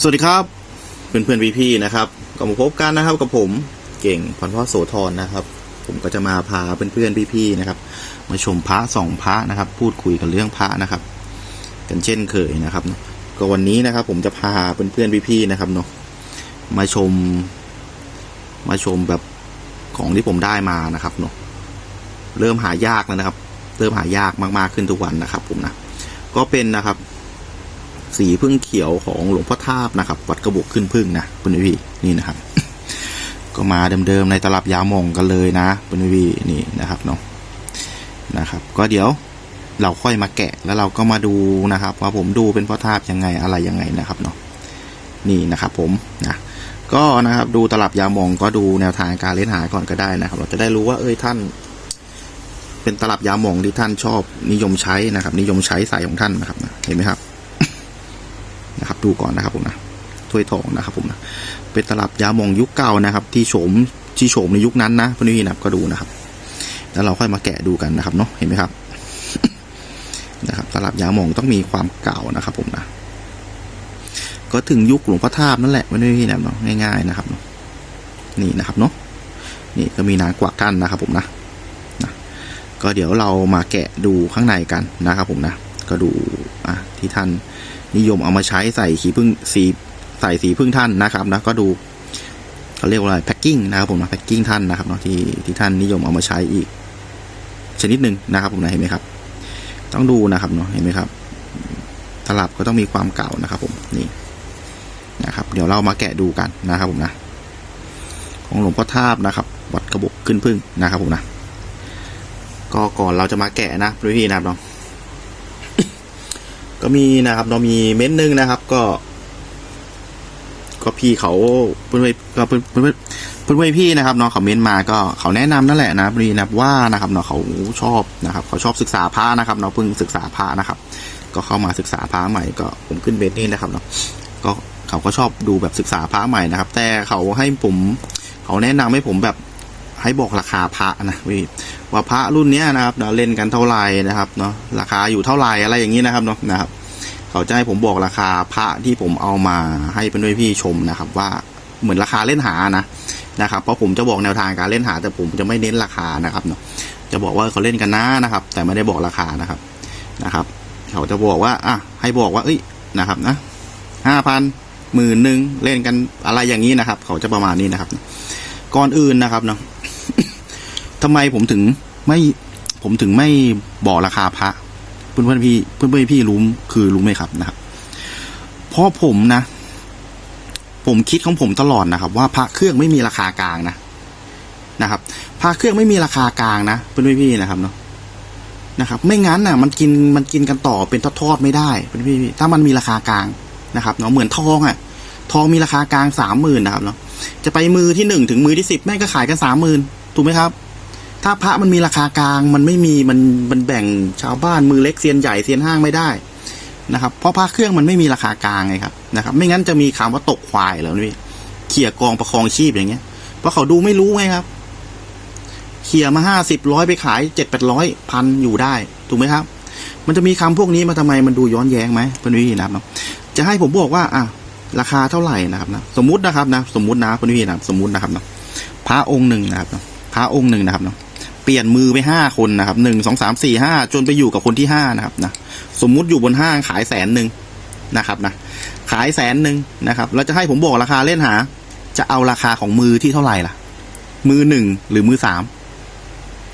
สวัสดีครับ เพื่อนเพื่อนพี่ๆนะครับก็มาพบกันนะครับกับผมเก่งพันพ่อโสธรนะครับ ผมก็จะมาพาเพื่อนเพื่อนพี่ๆนะครับ มาชมพระสองพระนะครับ พูดคุยกันเรื่องพระนะครับ กันเช่นเคยนะครับ ก็วันนี้นะครับ ผมจะพาเพื่อนเพื่อนพี่ๆนะครับเนาะมาชม มาชมแบบของที่ผมได้มานะครับเนาะเริ่มหายากแล้วนะครับ เริ่มหายากมากๆขึ้นทุกวันนะครับ ผมนะก็เป็นนะครับ สีพึ่งเขียวของหลวงพ่อทาบนะครับ วัดกระบอกขึ้นพึ่งนะคุณพี่นี่นะครับ ก็มาเดิมๆในตลับยามองกันเลยนะคุณพี่นี่นะครับเนาะนะครับ ก็เดี๋ยวเราค่อยมาแกะแล้วเราก็มาดูนะครับ ว่าผมดูเป็นพ่อทาบยังไงอะไรยังไงนะครับเนาะนี่นะครับ ผมนะก็นะครับดูตลับยามองก็ดูแนวทางการเล่นหาก่อนก็ได้นะครับ เราจะได้รู้ว่าเอ้ยท่าน เป็นตลับยามองที่ท่านชอบนิยมใช้นะครับ นิยมใช้ใส่ของท่านนะครับเห็นไหมครับ นะครับดูก่อนนะครับผมนะถ้วยทองนะครับผมนะเป็นตลับยามองยุคเก่านะครับ ที่โฉมที่โฉมในยุคนั้นนะพื่อนๆนะครับก็ดูนะครับ แล้วเราค่อยมาแกะดูกันนะครับเนาะเห็นไหมครับนะครับตลับยามองต้องมีความเก่านะครับผมนะก็ถึงยุคหลวงพ่อทาบนั่นแหละพื่อนๆนะครับเนาะง่าย ๆนะครับเนาะนี่นะครับเนาะนี่ก็มีนางกวักท่านนะครับผมนะนะ ก็เดี๋ยวเรามาแกะดูข้างในกันนะครับผมนะ ก็ดูอะที่ท่าน นิยมเอามาใช้ใส่สีพึ่งสีใส่สีพึ่งท่านนะครับนะก็ดูเขาเรียกว่าอะไรแพ็กกิ้งนะครับผมนะแพ็กกิ้งท่านนะครับเนาะที่ที่ท่านนิยมเอามาใช้อีก ชนิดหนึ่งนะครับผมนะเห็นไหมครับ ต้องดูนะครับเนาะเห็นไหมครับตลับก็ต้องมีความเก่านะครับผมนี่นะครับ เดี๋ยวเรามาแกะดูกันนะครับผมนะ ของหลวงพ่อทาบนะครับ วัดกระบอกขึ้นพึ่งนะครับผมนะก็ก่อนเราจะมาแกะนะพี่ๆนะครับเนาะ ก็มีนะครับเรามีเม้นต์หนึงนะครับ ก็ ก็พี่เขาเพื่อนๆก็เพื่อนเพื่อนเพื่อนพี่นะครับเนาะเขาเม้นต์มาก็เขาแนะนำนั่นแหละนะพี่นะครับว่านะครับเนาะเขาชอบนะครับเขาชอบศึกษาพระนะครับเนาะเพิ่งศึกษาพระนะครับ ก็เข้ามาศึกษาพระใหม่ก็ผมขึ้นเบนนี่นะครับเนาะก็เขาก็ชอบดูแบบศึกษาพระใหม่นะครับ แต่เขาให้ผม เขาแนะนำให้ผมแบบให้บอกราคาพระนะพี่ ว่าพระรุ่นเนี้ยนะครับเราเล่นกันเท่าไหร่นะครับเนาะราคาอยู่เท่าไหร่อะไรอย่างนี้นะครับเนาะนะครับ เขาจะให้ผมบอกราคาพระที่ผมเอามาให้เพื่อนๆพี่ชมนะครับ ว่าเหมือนราคาเล่นหานะนะครับ เพราะผมจะบอกแนวทางการเล่นหา แต่ผมจะไม่เน้นราคานะครับเนาะจะบอกว่าเขาเล่นกันนะนะครับ แต่ไม่ได้บอกราคานะครับนะครับ เขาจะบอกว่าอะให้บอกว่า เอ้ยนะครับนะห้าพันหมื่นหนึ่งเล่นกันอะไรอย่างนี้นะครับ เขาจะประมาณนี้นะครับ ก่อนอื่นนะครับเนาะ ทำไมผมถึงไม่ผมถึงไม่บอกราคาพระเพื่อนเพื่อนพี่เพื่อนเพื่อนพี่รู้คือรู้ไหมครับนะครับเพราะผมนะ ผมคิดของผมตลอดนะครับ ว่าพระเครื่องไม่มีราคากลางนะนะครับพระเครื่องไม่มีราคากลางนะเพื่อนเพื่อนพี่นะครับเนาะนะครับ ไม่งั้นน่ะ มันกินมันกินกันต่อเป็นทอดๆไม่ได้เพื่อนพี่ถ้ามันมีราคากลางนะครับเนาะเหมือนทองอะทองมีราคากลางสามหมื่นนะครับเนาะจะไปมือที่หนึ่งถึงมือที่สิบแม่ก็ขายกันสามหมื่นถูกไหมครับ ถ้าพระมันมีราคากลาง มันไม่มีมันมันแบ่งชาวบ้านมือเล็กเซียนใหญ่เซียนห้างไม่ได้นะครับ เพราะพระเครื่องมันไม่มีราคากลางไงครับนะครับ ไม่งั้นจะมีคำว่าตกควายแล้วนี่เขี่ยกองประคองชีพอย่างเงี้ย เพราะเขาดูไม่รู้ไงครับเขี่ยมาห้าสิบร้อยไปขายเจ็ดแปดร้อยพันอยู่ได้ถูกไหมครับ มันจะมีคำพวกนี้มาทำไมมันดูย้อนแย้งไหมเพื่อนพี่นะครับ จะให้ผมบอกว่าอะราคาเท่าไหร่นะครับนะสมมุตินะครับนะ สมมุตินะเพื่อนพี่นะสมมุตินะครับนะพระองค์หนึ่งนะครับนะพระองค์หนึ่งนะครับเนาะ เปลี่ยนมือไปห้าคนนะครับหนึ่งสองสามสี่ห้าจนไปอยู่กับคนที่ห้านะครับนะสมมุติอยู่บนห้างขายแสนหนึ่งนะครับนะขายแสนหนึ่งนะครับแล้วจะให้ผมบอกราคาเล่นหา จะเอาราคาของมือที่เท่าไหร่ล่ะ มือหนึ่งหรือมือสาม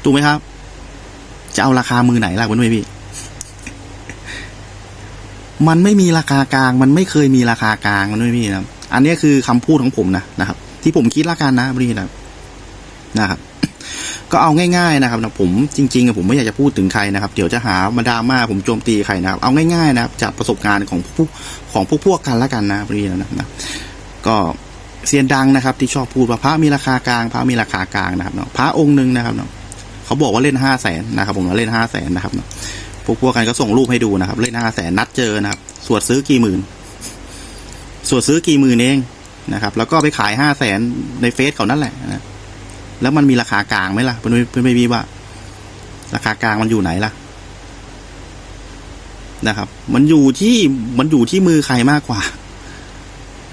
ถูกไหมครับ จะเอาราคามือไหนล่ะคุณพี่ มันไม่มีราคากลาง มันไม่เคยมีราคากลางมันไม่มีนะอันนี้คือคำพูดของผมนะนะครับ ที่ผมคิดละกันนะพี่นะนะครับ ก็เอาง่ายๆนะครับนะผมจริงๆผมไม่อยากจะพูดถึงใครนะครับเดี๋ยวจะหามาดราม่าผมโจมตีใครนะครับ เอาง่ายๆนะครับจากประสบการณ์ของผู้ของพวกพวกกันละกันนะพี่นะนะก็เซียนดังนะครับ ที่ชอบพูดว่าพระมีราคากลาง พระมีราคากลางนะครับเนาะพระองค์หนึ่งนะครับเนาะเขาบอกว่าเล่นห้าแสนนะครับ ผมว่าเล่นห้าแสนนะครับเนาะพวกพวกกันก็ส่งรูปให้ดูนะครับ เล่นห้าแสนนัดเจอนะครับสวดซื้อกี่หมื่นสวดซื้อกี่หมื่นเองนะครับ แล้วก็ไปขายห้าแสนในเฟซเขานั่นแหละนะ แล้วมันมีราคากลางไหมล่ะเพื่อนเพื่อนไม่มีว่า ราคากลางมันอยู่ไหนล่ะ นะครับ มันอยู่ที่มันอยู่ที่มือใครมากกว่า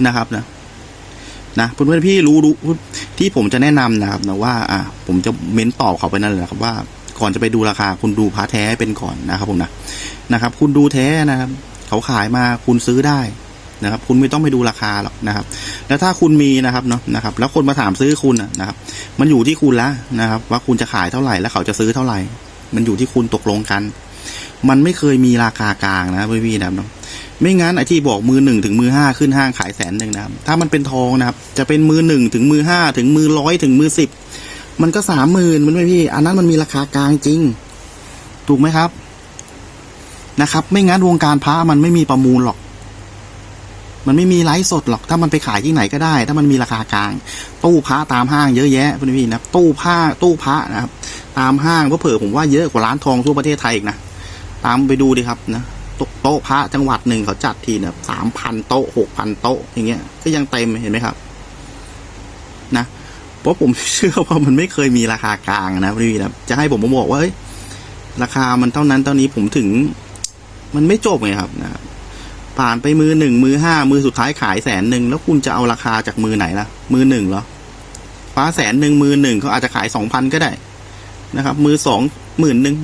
นะครับนะนะเพื่อนๆพี่รู้รู้ที่ผมจะแนะนำนะครับนะว่า อ่า ผมจะเม้นตอบเขาไปนั่นแหละครับว่าก่อนจะไปดูราคา คุณดูพระแท้เป็นก่อนนะครับผมนะนะครับ คุณดูแท้นะครับ เขาขายมาคุณซื้อได้ นะครับ คุณไม่ต้องไปดูราคาหรอกนะครับ แล้วถ้าคุณมีนะครับเนาะนะครับ แล้วคนมาถามซื้อคุณนะครับ มันอยู่ที่คุณแล้วนะครับ ว่าคุณจะขายเท่าไหร่แล้วเขาจะซื้อเท่าไหร่ มันอยู่ที่คุณตกลงกัน มันไม่เคยมีราคากลางนะพี่ๆนะครับเนาะไม่งั้นไอ้ที่บอกมือหนึ่งถึงมือห้าขึ้นห้างขายแสนหนึ่งนะครับ ถ้ามันเป็นทองนะครับ จะเป็นมือหนึ่งถึงมือห้าถึงมือร้อยถึงมือสิบมันก็สามหมื่นมันไม่พี่ อันนั้นมันมีราคากลางจริง ถูกไหมครับนะครับ ไม่งั้นวงการพระมันไม่มีประมูลหรอก มันไม่มีไลฟ์สดหรอก ถ้ามันไปขายที่ไหนก็ได้ ถ้ามันมีราคากลาง ตู้พระตามห้างเยอะแยะพี่พี่นะตู้ผ้าตู้พระนะครับ ตามห้างก็เผื่อผมว่าเยอะกว่าร้านทองทั่วประเทศไทยอีกนะตามไปดูดิครับนะโต๊ะพระจังหวัดหนึ่งเขาจัดทีเนี่ยสามพันโต๊ะหกพันโต๊ะอย่างเงี้ย ก็ยังเต็มเห็นไหมครับ นะเพราะผมเชื่อว่ามันไม่เคยมีราคากลางนะพี่นะจะให้ผมมาบอกว่าราคามันเท่านั้นเท่านี้ผมถึง มันไม่จบไงครับนะ ผ่านไปมือหนึ่งมือห้ามือสุดท้ายขายแสนหนึ่งแล้วคุณจะเอาราคาจากมือไหนล่ะ มือหนึ่งเหรอฟ้าแสนหนึ่งมือหนึ่งเขาอาจจะขายสองพันก็ได้นะครับ มือสองหมื่นหนึ่ง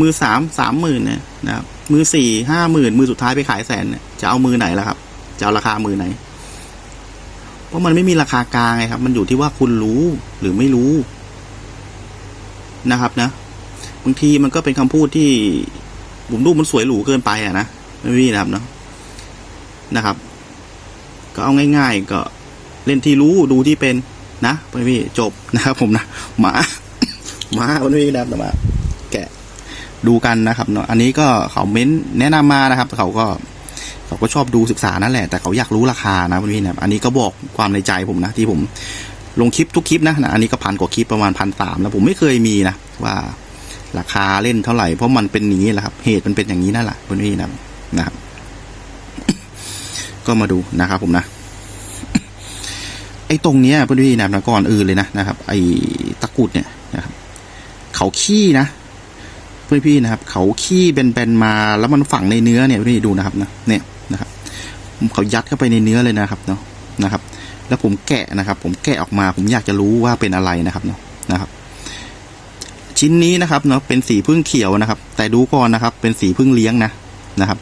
มือสามสามหมื่นเนี่ยนะครับมือสี่ห้าหมื่นมือสุดท้ายไปขายแสนเนี่ยจะเอามือไหนล่ะครับ จะเอาราคามือไหน เพราะมันไม่มีราคากลางไงครับ มันอยู่ที่ว่าคุณรู้หรือไม่รู้นะครับนะบางทีมันก็เป็นคำพูดที่ผมดูมันสวยหรูเกินไปอะนะ ไม่มีนะครับเนาะนะครับ ก็เอาง่าย ๆ ก็เล่นที่รู้ดูที่เป็นนะพี่จบนะครับผมนะหมาหมาวันนี้นะครับมาแกะดูกันนะครับเนาะอันนี้ก็เขาเม้นแนะนำมานะครับเขาก็เขาก็ชอบดูศึกษานั่นแหละ แต่เขาอยากรู้ราคานะพี่นะอันนี้ก็บอกความในใจผมนะ ที่ผมลงคลิปทุกคลิปนะนะอันนี้ก็พันกว่าคลิปประมาณพันสามแล้วผมไม่เคยมีนะว่าราคาเล่นเท่าไหร่เพราะมันเป็นนี้แหละครับเหตุมันเป็นอย่างนี้นั่นแหละพี่นะ นะครับก็มาดูนะครับผมนะไอ้ตรงเนี้ยพี่นะนะก่อนอื่นเลยนะนะครับ ไอ้ตะกุดเนี่ยนะครับ เขาขี้นะ เพื่อนพี่นะครับ เขาขี้เบนๆมาแล้วมันฝังในเนื้อเนี่ยพี่ดูนะครับนะเนี่ยนะครับเขายัดเข้าไปในเนื้อเลยนะครับเนาะนะครับ แล้วผมแกะนะครับ ผมแกะออกมาผมอยากจะรู้ว่าเป็นอะไรนะครับเนาะนะครับ ชิ้นนี้นะครับเนาะเป็นสีพึ่งเขียวนะครับ แต่ดูก่อนนะครับ เป็นสีพึ่งเลี้ยงนะนะครับ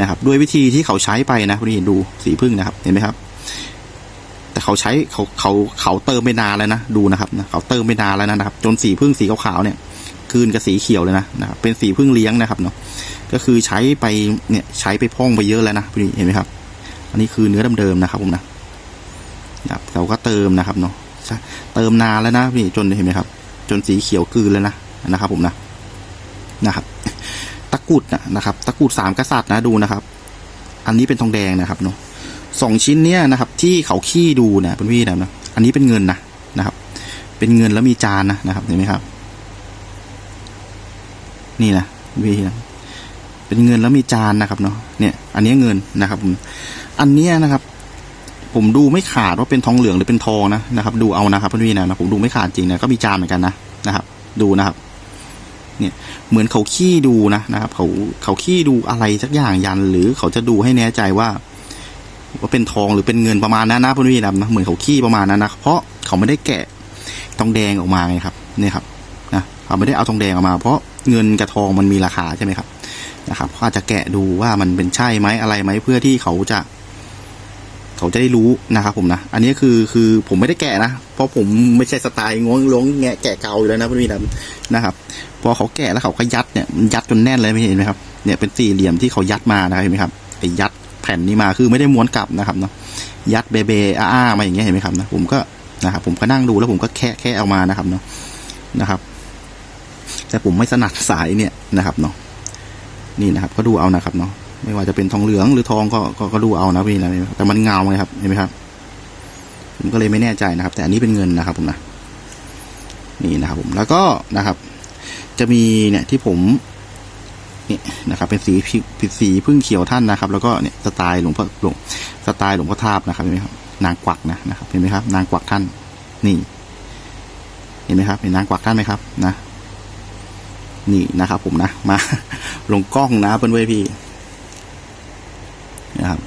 นะครับ ด้วยวิธีที่เขาใช้ไปนะพี่ดูสีพึ่งนะครับเห็นไหมครับ แต่เขาใช้เขาเขาเขาเติมไปนานแล้วนะดูนะครับนะเขาเติมไปนานแล้วนะครับ จนสีพึ่งสีขาวๆเนี่ยคืนกับสีเขียวเลยนะนะครับเป็นสีพึ่งเลี้ยงนะครับเนาะก็คือใช้ไปเนี่ยใช้ไปพ่องไปเยอะแล้วนะพี่เห็นไหมครับ อันนี้คือเนื้อเดิมๆนะครับผมนะนะครับเราก็เติมนะครับเนาะใช่เติมนานแล้วนะพี่จนเห็นไหมครับ จนสีเขียวคืนแล้วนะนะครับ ผมนะนะครับ กุดนะครับตะกุดสามกษัตริย์นะดูนะครับ อันนี้เป็นทองแดงนะครับเนาะสองชิ้นเนี้ยนะครับ ที่เขาขี้ดูนะเป็นพี่นะนะอันนี้เป็นเงินนะนะครับ เป็นเงินแล้วมีจานนะนะครับเห็นไหมครับ นี่นะวิธีนะเป็นเงินแล้วมีจานนะครับเนาะเนี่ย อันนี้เงินนะครับผมอันเนี้ยนะครับ ผมดูไม่ขาดว่าเป็นทองเหลืองหรือเป็นทองนะนะครับ ดูเอานะครับพี่นะนะผมดูไม่ขาดจริงนะก็มีจานเหมือนกันนะนะครับ ดูนะครับ เนี่ยเหมือนเขาขี้ดูนะนะครับเขาเขาขี้ดูอะไรสักอย่างยัน หรือเขาจะดูให้แน่ใจว่า ว่าเป็นทองหรือเป็นเงินประมาณนั้นนะพี่นะนะเหมือนเขาขี้ประมาณนั้นนะเพราะเขาไม่ได้แกะทองแดงออกมาไงครับเนี่ยครับนะเขาไม่ได้เอาทองแดงออกมา เพราะเงินกับทองมันมีราคาใช่ไหมครับนะครับเขาอาจจะแกะดูว่ามันเป็นใช่ไหมอะไรไหมเพื่อที่เขาจะ เขาจะได้รู้นะครับผมนะ อันนี้คือคือผมไม่ได้แกะนะ เพราะผมไม่ใช่สไตล์งวงลงแงะแกะเกาอยู่แล้วนะพี่นะนะครับพอเขาแกะแล้วเขาก็ยัดเนี่ยมันยัดจนแน่นเลยไม่เห็นไหมครับเนี่ยเป็นสี่เหลี่ยมที่เขายัดมานะครับเห็นไหมครับไอ้ยัดแผ่นนี้มาคือไม่ได้ม้วนกลับนะครับเนาะยัดเบเบอ้ามาอย่างเงี้ยเห็นไหมครับนะผมก็นะครับผมก็นั่งดูแล้วผมก็แค่แค่เอามานะครับเนาะนะครับ แต่ผมไม่สนัดสายเนี่ยนะครับเนาะนี่นะครับก็ดูเอานะครับเนาะ ไม่ว่าจะเป็นทองเหลืองหรือทองก็ก็ก็ดูเอานะพี่นะแต่มันเงาไงครับเห็นไหมครับผมก็เลยไม่แน่ใจนะครับ แต่อันนี้เป็นเงินนะครับผมนะนี่นะครับผมแล้วก็นะครับ จะมีเนี่ยที่ผมนี่นะครับ เป็นสีผิดสีพึ่งเขียวท่านนะครับ แล้วก็เนี่ยสไตล์หลวงพ่อหลวงสไตล์หลวงพ่อทาบนะครับเห็นไหมครับ นางกวักนะนะครับเห็นไหมครับ นางกวักท่าน นี่ เห็นไหมครับเห็นนางกวักท่านไหมครับนะ นี่นะครับ ผมนะมาลงกล้องนะเพื่อนเว้ยพี่ นะครับ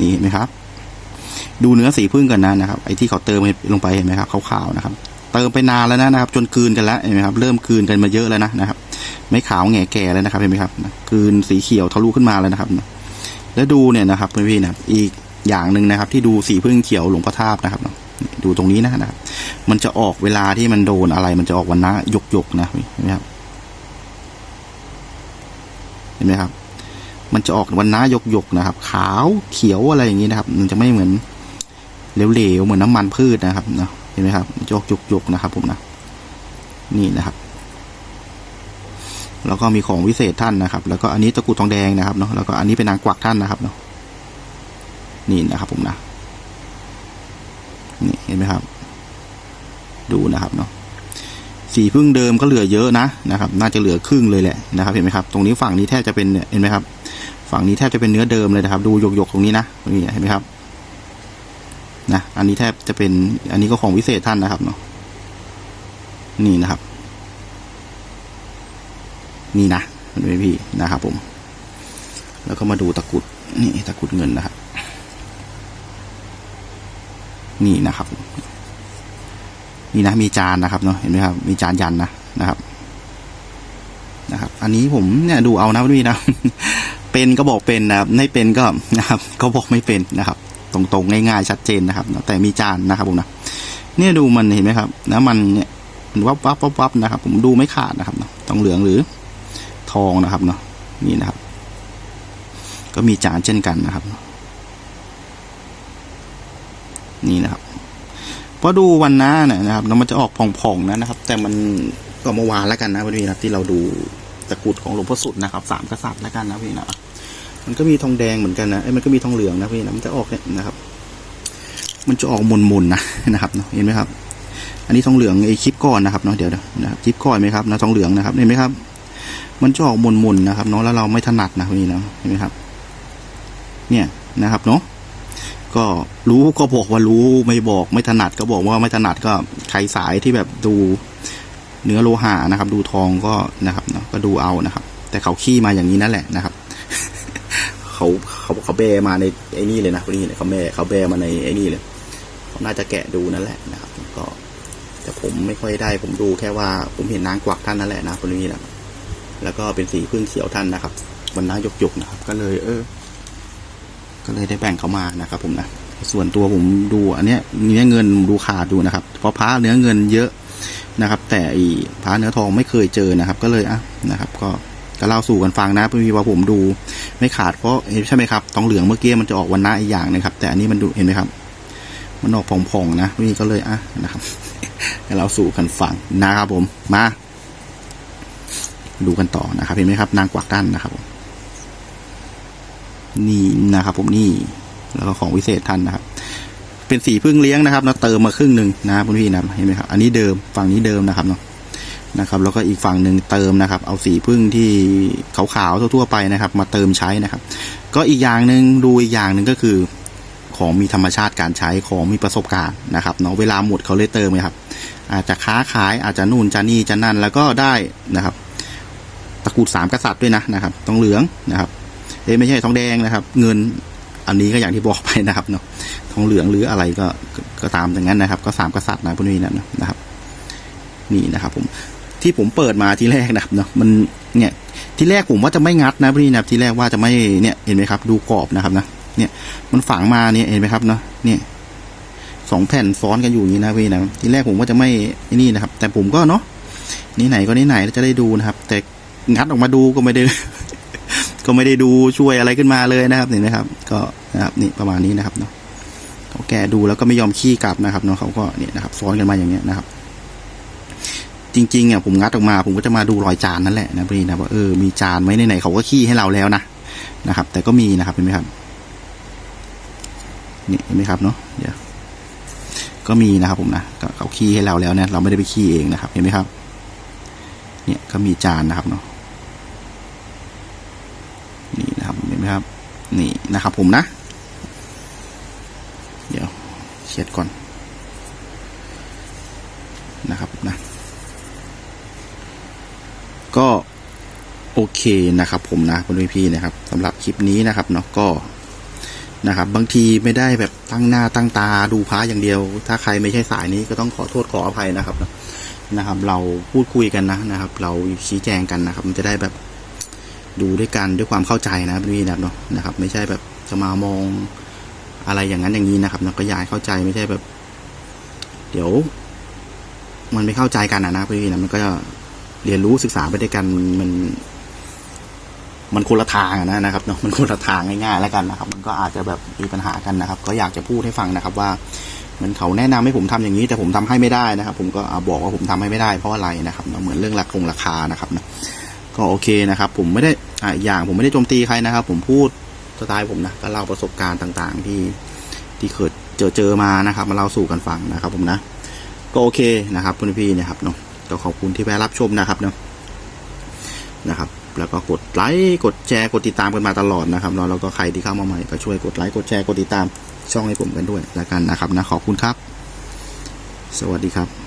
นี่เห็นไหมครับ ดูเนื้อสีพึ่งกันนะนะครับ ไอ้ที่เขาเติมลงไปเห็นไหมครับขาวๆนะครับ เติมไปนานแล้วนะนะครับ จนคืนกันแล้วเห็นไหมครับ เริ่มคืนกันมาเยอะแล้วนะนะครับ ไม่ขาวแง่แก่แล้วนะครับเห็นไหมครับคืนสีเขียวทะลุขึ้นมาแล้วนะครับ แล้วดูเนี่ยนะครับพี่อนะอีกอย่างหนึ่งนะครับ ที่ดูสีพึ่งเขียวหลวงพระทาบนะครับ ดูตรงนี้นะนะครับ มันจะออกเวลาที่มันโดนอะไร มันจะออกวันนะยกยกนะเห็นไหมครับเห็นไหมครับ มันจะออกวันนะยกยกนะครับ ขาวเขียวอะไรอย่างนี้นะครับ มันจะไม่เหมือนเหลวๆเหมือนน้ำมันพืชนะครับเนาะเห็นไหมครับมันจะออกยกยกนะครับ ผมนะนี่นะครับแล้วก็มีของวิเศษท่านนะครับ แล้วก็อันนี้ตะกุดทองแดงนะครับเนาะแล้วก็อันนี้เป็นนางกวักท่านนะครับเนาะนี่นะครับผมนะ นี่เห็นไหมครับ ดูนะครับเนาะสีพึ่งเดิมก็เหลือเยอะนะนะครับ น่าจะเหลือครึ่งเลยแหละนะครับ เห็นไหมครับ ตรงนี้ฝั่งนี้แทบจะเป็นเนี่ยเห็นไหมครับ ฝั่งนี้แทบจะเป็นเนื้อเดิมเลยนะครับ ดูหยกๆตรงนี้นะนี่เห็นไหมครับนะอันนี้แทบจะเป็น อันนี้ก็ของวิเศษท่านนะครับเนาะนี่นะครับ นี่นะเป็นพี่นะครับผม แล้วก็มาดูตะกุดนี่ตะกุดเงินนะครับ นี่นะครับ นี่นะมีจานนะครับเนาะเห็นไหมครับ มีจานยันนะนะครับ นะครับ อันนี้ผมเนี่ยดูเอานะพี่นะเป็นก็บอกเป็นนะครับไม่เป็นก็นะครับ ก็บอกไม่เป็นนะครับ ตรงๆง่ายๆชัดเจนนะครับแต่มีจานนะครับผมนะเนี่ยดูมันเห็นไหมครับนะมันเนี่ยมันวับวับวับวับนะครับ ผมดูไม่ขาดนะครับเนาะต้องเหลืองหรือทองนะครับเนาะนี่นะครับ ก็มีจานเช่นกันนะครับนี่ นี่นะครับพอดูวันหน้าเนี่ยนะครับแล้วมันจะออกผ่องๆนะนะครับ แต่มันก็เมื่อวานแล้วกันนะพี่นะที่เราดูตะกรุดของหลวงพ่อสุดนะครับสามกษัตริย์แล้วกันนะพี่นะมันก็มีทองแดงเหมือนกันนะไอ้ยมันก็มีทองเหลืองนะพี่นะมันจะออกเนี่ยนะครับ มันจะออกมนๆนะนะครับเนาะเห็นไหมครับ อันนี้ทองเหลืองไอ้คลิปก่อนนะครับเนาะเดี๋ยวนะครับคลิปก่อนไหมครับนะทองเหลืองนะครับเห็นไหมครับ มันจะออกมนๆนะครับเนาะแล้วเราไม่ถนัดนะพี่นะเห็นไหมครับ เนี่ยนะครับเนาะ ก็รู้ก็บอกว่ารู้ไม่บอกไม่ถนัดก็บอกว่าไม่ถนัดก็ใครสายที่แบบดูเนื้อโลหะนะครับ ดูทองก็นะครับเนาะก็ดูเอานะครับ แต่เขาขี้มาอย่างนี้นั่นแหละนะครับ เขาเขาเขาแบมาในไอ้นี่เลยนะพอดีเนี่ยเขาแบเขาแบมาในไอ้นี่เลยเขาน่าจะแกะดูนั่นแหละนะครับ ก็แต่ผมไม่ค่อยได้ ผมดูแค่ว่าผมเห็นนางกวักท่านนั่นแหละนะพอดีนะแล้วก็เป็นสีพึ่งเขียวท่านนะครับวันน้ายกยกๆนะครับ ก็เลย เออ ก็เลยได้แบ่งเขามานะครับ ผมนะส่วนตัวผมดูอันเนี้ยเนื้อเงินดูขาดดูนะครับ เพราะพระเนื้อเงินเยอะนะครับ แต่อีพระเนื้อทองไม่เคยเจอนะครับ ก็เลยอะนะครับ ก็ก็เล่าสู่กันฟังนะพี่ว่าผมดูไม่ขาดเพราะใช่ไหมครับทองเหลืองเมื่อกี้มันจะออกวันน้าอีกอย่างนะครับ แต่อันนี้มันดูเห็นไหมครับ มันออกผ่องๆนะพี่ก็เลยอะนะครับให้เราสู่กันฟังนะครับผมมาดูกันต่อนะครับ เห็นไหมครับ นางกวักด้านนะครับผม นี่นะครับผมนี่แล้วก็ของวิเศษท่านนะครับ เป็นสีพึ่งเลี้ยงนะครับเราเติมมาครึ่งหนึ่งนะครับคุณพี่นะเห็นไหมครับอันนี้เดิมฝั่งนี้เดิมนะครับเนาะนะครับ แล้วก็อีกฝั่งหนึ่งเติมนะครับ เอาสีพึ่งที่ขาวๆทั่วๆไปนะครับ มาเติมใช้นะครับ ก็อีกอย่างหนึ่งดูอีกอย่างหนึ่งก็คือของมีธรรมชาติการใช้ของมีประสบการณ์นะครับเนาะเวลาหมดเขาเลยเติมเลยครับ อาจจะค้าขายอาจจะนู่นจะนี่จะนั่นแล้วก็ได้นะครับตะกรุดสามกษัตริย์ด้วยนะนะครับทองเหลืองนะครับ เอ้ไม่ใช่ทองแดงนะครับ เงินอันนี้ก็อย่างที่บอกไปนะครับเนาะทองเหลืองหรืออะไรก็ก็ตามอย่างนั้นนะครับ ก็สามกษัตริย์นะพวกนี้นะนะครับ นี่นะครับ ผมที่ผมเปิดมาทีแรกนะครับเนาะมันเนี่ยที่แรกผมว่าจะไม่งัดนะพวกนี้นะครับ ที่แรกว่าจะไม่เนี่ยเห็นไหมครับ ดูกรอบนะครับนะเนี่ยมันฝังมาเนี่ยเห็นไหมครับเนาะเนี่ยสองแผ่นซ้อนกันอยู่อย่างนี้นะพี่นะทีแรกผมว่าจะไม่นี่นะครับ แต่ผมก็เนาะนี่ไหนก็นี่ไหนจะได้ดูนะครับ แต่งัดออกมาดูก็ไม่ได้ ก็ไม่ได้ดูช่วยอะไรขึ้นมาเลยนะครับเห็นไหมครับ ก็นะครับนี่ประมาณนี้นะครับเนาะเขาแกะดูแล้วก็ไม่ยอมขี้กลับนะครับเนาะเขาก็เนี่ยนะครับซ้อนกันมาอย่างเงี้ยนะครับ จริงๆอะผมงัดออกมา ผมก็จะมาดูรอยจานนั่นแหละนะพี่นะว่าเออมีจานไหมไหนๆเขาก็ขี้ให้เราแล้วนะนะครับ แต่ก็มีนะครับเห็นไหมครับนี่เห็นไหมครับเนาะเดี๋ยวก็มีนะครับผมนะเขาขี้ให้เราแล้วเนี่ยเราไม่ได้ไปขี้เองนะครับ เห็นไหมครับ เนี่ยก็มีจานนะครับเนาะนี่ นะครับเห็นไหมครับ นี่นะครับผมนะ เดี๋ยวเช็ดก่อนนะครับนะ ก็โอเคนะครับ ผมนะคุณพี่นะครับสำหรับคลิปนี้นะครับเนาะก็นะครับ บางทีไม่ได้แบบตั้งหน้าตั้งตาดูพระอย่างเดียว ถ้าใครไม่ใช่สายนี้ก็ต้องขอโทษขออภัยนะครับนะครับ เราพูดคุยกันนะนะครับ เราชี้แจงกันนะครับ มันจะได้แบบ ดูด้วยกันด้วยความเข้าใจนะพี่นะครับเนาะนะครับ ไม่ใช่แบบจะมามองอะไรอย่างนั้นอย่างนี้นะครับเนาะก็อยากเข้าใจไม่ใช่แบบ เดี๋ยว มันไม่เข้าใจกันนะพี่นะมันก็เรียนรู้ศึกษาไปด้วยกันมัน มันคนละทางนะนะครับเนาะมันคนละทางง่ายๆแล้วกันนะครับ มันก็อาจจะแบบมีปัญหากันนะครับ ก็อยากจะพูดให้ฟังนะครับ ว่าเหมือนเขาแนะนำให้ผมทำอย่างนี้ แต่ผมทำให้ไม่ได้นะครับ ผมก็อบอกว่าผมทำให้ไม่ได้เพราะอะไรนะครับเนาะเหมือนเรื่องราคงราคานะครับเนาะ ก็โอเคนะครับ ผมไม่ได้อ่าอย่างผมไม่ได้โจมตีใครนะครับ ผมพูดสไตล์ผมนะก็เล่าประสบการณ์ต่างๆ ที่ที่เคยเจอเจอมานะครับ มาเล่าสู่กันฟังนะครับ ผมนะ ก็โอเคนะครับคุณพี่นะครับเนาะก็ขอบคุณที่แวะรับชมนะครับเนาะนะครับ แล้วก็กดไลค์กดแชร์กดติดตามกันมาตลอดนะครับเนาะแล้วก็ใครที่เข้ามาใหม่ก็ช่วยกดไลค์กดแชร์กดติดตามช่องให้ผมกันด้วยแล้วกันนะครับนะขอบคุณครับ สวัสดีครับ